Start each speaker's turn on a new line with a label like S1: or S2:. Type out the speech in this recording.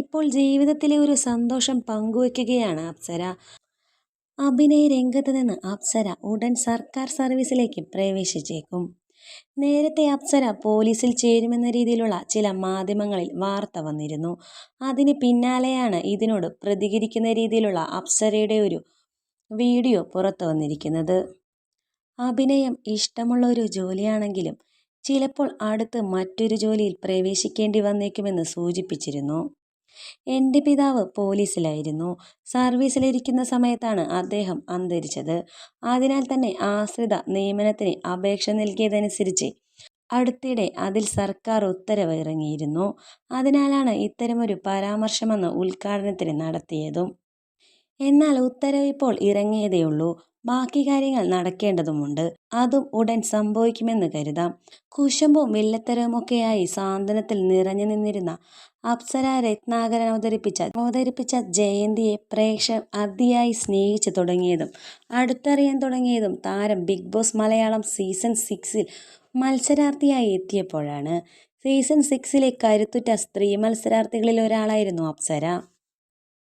S1: ഇപ്പോൾ ജീവിതത്തിലെ ഒരു സന്തോഷം പങ്കുവയ്ക്കുകയാണ് അപ്സര. അഭിനയ രംഗത്ത് നിന്ന് അപ്സര ഉടൻ സർക്കാർ സർവീസിലേക്ക് പ്രവേശിച്ചേക്കും. നേരത്തെ അപ്സര പോലീസിൽ ചേരുമെന്ന രീതിയിലുള്ള ചില മാധ്യമങ്ങളിൽ വാർത്ത വന്നിരുന്നു. അതിന് പിന്നാലെയാണ് ഇതിനോട് പ്രതികരിക്കുന്ന രീതിയിലുള്ള അപ്സരയുടെ ഒരു വീഡിയോ പുറത്തു വന്നിരിക്കുന്നത്. അഭിനയം ഇഷ്ടമുള്ള ഒരു ജോലിയാണെങ്കിലും ചിലപ്പോൾ അടുത്ത് മറ്റൊരു ജോലിയിൽ പ്രവേശിക്കേണ്ടി വന്നേക്കുമെന്ന് സൂചിപ്പിച്ചിരുന്നു. എന്റെ പിതാവ് പോലീസിലായിരുന്നു. സർവീസിലിരിക്കുന്ന സമയത്താണ് അദ്ദേഹം അന്തരിച്ചത്. അതിനാൽ തന്നെ ആശ്രിത നിയമനത്തിന് അപേക്ഷ നൽകിയതനുസരിച്ച് അടുത്തിടെ അതിൽ സർക്കാർ ഉത്തരവ് ഇറങ്ങിയിരുന്നു അതിനാലാണ് ഇത്തരമൊരു പരാമർശമെന്ന് ഉദ്ഘാടനത്തിന് നടത്തിയതും. എന്നാൽ ഉത്തരവ് ഇപ്പോൾ ഇറങ്ങിയതേയുള്ളൂ. ബാക്കി കാര്യങ്ങൾ നടക്കേണ്ടതുമുണ്ട്. അതും ഉടൻ സംഭവിക്കുമെന്ന് കരുതാം. കുശുമ്പും വില്ലത്തരവുമൊക്കെയായി സാന്ത്വനത്തിൽ നിറഞ്ഞു നിന്നിരുന്ന അപ്സര രത്നാകരൻ അവതരിപ്പിച്ച അവതരിപ്പിച്ച ജയന്തിയെ പ്രേക്ഷകർ അതിയായി സ്നേഹിച്ചു തുടങ്ങിയതും അടുത്തറിയാൻ തുടങ്ങിയതും താരം ബിഗ് ബോസ് മലയാളം സീസൺ സിക്സിൽ മത്സരാർത്ഥിയായി എത്തിയപ്പോഴാണ്. സീസൺ സിക്സിലെ കരുത്തുറ്റ സ്ത്രീ മത്സരാർത്ഥികളിൽ ഒരാളായിരുന്നു അപ്സര.